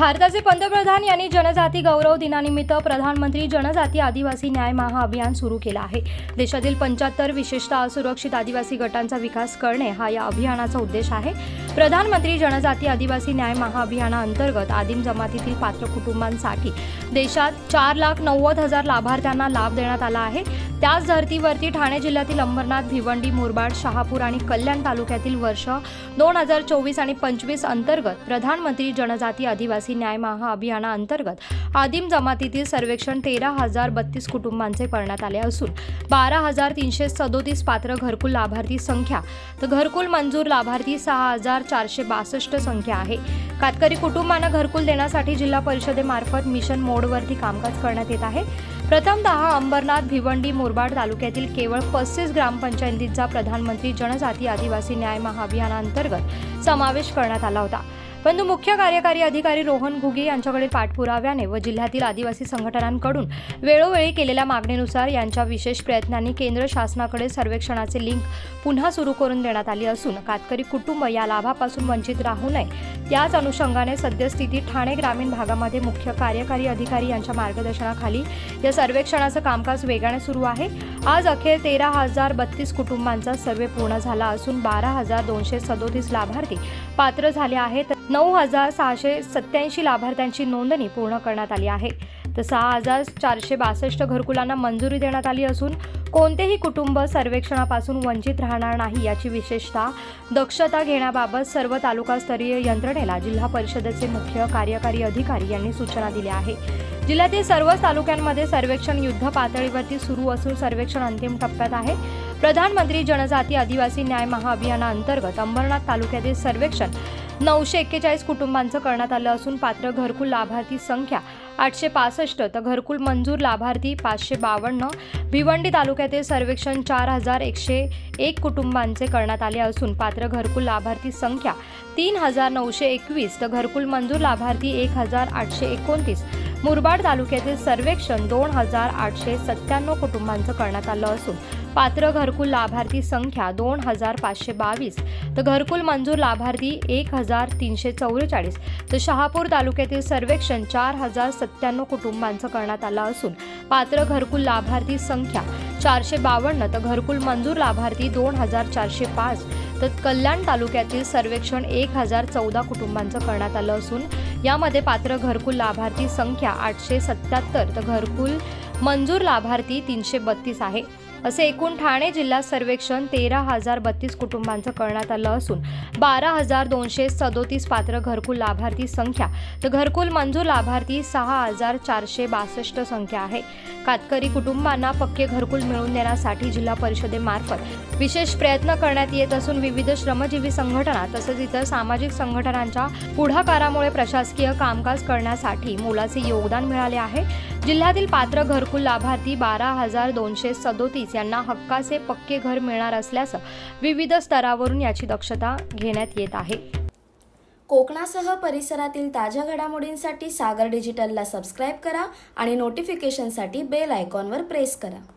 भारताचे पंतप्रधान यांनी जनजाती गौरव दिनानिमित्त प्रधानमंत्री जनजाती आदिवासी न्याय महाअभियान सुरू केलं आहे. देशातील पंच्याहत्तर विशेषतः असुरक्षित आदिवासी गटांचा विकास करणे हा या अभियानाचा उद्देश आहे. प्रधानमंत्री जनजाती आदिवासी न्याय महाअभियानाअंतर्गत आदिम जमातीतील पात्र कुटुंबांसाठी देशात चार लाख नव्वद हजार लाभार्थ्यांना लाभ देण्यात आला आहे. त्याच धर्तीवरती ठाणे जिल्ह्यातील अंबरनाथ भिवंडी मुरबाड शहापूर आणि कल्याण तालुक्यातील वर्ष दोन हजार चोवीस आणि पंचवीस अंतर्गत प्रधानमंत्री जनजाती आदिवासी न्याय महाअभियानाअंतर्गत आदिम जमातीतील सर्वेक्षण तेरा हजार बत्तीस कुटुंबांचे करण्यात आले असून बारा हजार तीनशे सदोतीस पात्र घरकुल लाभार्थी संख्या तर घरकुल मंजूर लाभार्थी सहा हजार चारशे बासष्ट संख्या आहे. कातकरी कुटुंबांना घरकुल देण्यासाठी जिल्हा परिषदेमार्फत मिशन मोडवरती कामकाज करण्यात येत आहे. प्रथमतः अंबरनाथ भिवंडी मुरबाड तालुक्यातील केवळ पस्तीस ग्रामपंचायतींचा प्रधानमंत्री जनजाती आदिवासी न्याय महाअभियानांतर्गत समावेश करण्यात आला होता. परंतु मुख्य कार्यकारी अधिकारी रोहन घुगे यांच्याकडे पाठपुराव्याने व जिल्ह्यातील आदिवासी संघटनांकडून वेळोवेळी केलेल्या मागणीनुसार यांच्या विशेष प्रयत्नांनी केंद्र शासनाकडे सर्वेक्षणाचे लिंक पुन्हा सुरू करून देण्यात आली असून कातकरी कुटुंब या लाभापासून वंचित राहू नये. त्याच अनुषंगाने सद्यस्थिती ठाणे ग्रामीण भागामध्ये मुख्य कार्यकारी अधिकारी यांच्या मार्गदर्शनाखाली या सर्वेक्षणाचं कामकाज वेगाने सुरू आहे. आज अखेर तेरा हजार बत्तीस कुटुंबांचा सर्वे पूर्ण झाला असून बारा हजार दोनशे सदोतीस लाभार्थी पात्र झाले आहेत. नऊ हजार सहाशे सत्याऐंशी लाभार्थ्यांची नोंदणी पूर्ण करण्यात आली आहे. तर सहा हजार चारशे बासष्ट घरकुलांना मंजुरी देण्यात आली असून कोणतेही कुटुंब सर्वेक्षणापासून वंचित राहणार नाही याची विशेषतः दक्षता घेण्याबाबत सर्व तालुकास्तरीय यंत्रणेला जिल्हा परिषदेचे मुख्य कार्यकारी अधिकारी यांनी सूचना दिल्या आहे. जिल्ह्यातील सर्वच तालुक्यांमध्ये सर्वेक्षण युद्ध पातळीवरती सुरू असून सर्वेक्षण अंतिम टप्प्यात आहे. प्रधानमंत्री जनजाती आदिवासी न्याय महाअभियानाअंतर्गत अंबरनाथ तालुक्यातील सर्वेक्षण नऊशे एक्केचाळीस कुटुंबांचं करण्यात आलं असून पात्र घरकुल लाभार्थी संख्या आठशे पासष्ट तर घरकुल मंजूर लाभार्थी पाचशे बावन्न. भिवंडी तालुक्यातील सर्वेक्षण चार हजार एकशे एक कुटुंबांचे करण्यात आले असून पात्र घरकुल लाभार्थी संख्या तीन हजार नऊशे एकवीस तर घरकुल मंजूर लाभार्थी एक हजार आठशे एकोणतीस. मुरबाड तालुक्यातील सर्वेक्षण दोन हजार आठशे सत्त्याण्णव कुटुंबांचं करण्यात आलं असून पात्र घरकुल लाभार्थी संख्या दोन हजार पाचशे बावीस तर घरकुल मंजूर लाभार्थी एक हजार तीनशे चौवेचाळीस तर शहापूर तालुक्यातील सर्वेक्षण चार हजार सत्त्याण्णव कुटुंबांचं करण्यात आलं असून पात्र घरकुल लाभार्थी संख्या चारशे बावन्न तर घरकुल मंजूर लाभार्थी दोन हजार चारशे पाच तर कल्याण तालुक्यातील सर्वेक्षण एक हजार चौदा कुटुंबांचं करण्यात आलं असून यामध्ये पात्र घरकुल लाभार्थी संख्या आठशे सत्याहत्तर तर घरकुल मंजूर लाभार्थी तीनशे बत्तीस आहे. असे एकूण ठाणे जिल्हा सर्वेक्षण तेरा हजार बत्तीस कुटुंबांचं करण्यात आलं असून बारा हजार दोनशे सदोतीस पात्र घरकुल लाभार्थी संख्या. तर घरकुल मंजूर लाभार्थी सहा हजार चारशे बासष्ट संख्या आहे. कातकरी कुटुंबांना पक्के घरकुल मिळवून देण्यासाठी जिल्हा परिषदेमार्फत विशेष प्रयत्न करण्यात येत असून विविध श्रमजीवी संघटना तसंच इतर सामाजिक संघटनांच्या पुढाकारामुळे प्रशासकीय कामकाज करण्यासाठी मोलाचे योगदान मिळाले आहे. जिल्ह्यातील पात्र घरकुल लाभार्थी बारा हजार दोनशे सदोतीस यांना हक्काचे पक्के घर मिळणार असल्याचं विविध स्तरावरून याची दक्षता घेण्यात येत आहे. कोकणासह परिसरातील ताज्या घडामोडींसाठी सागर डिजिटलला सबस्क्राईब करा आणि नोटिफिकेशनसाठी बेल आयकॉनवर प्रेस करा.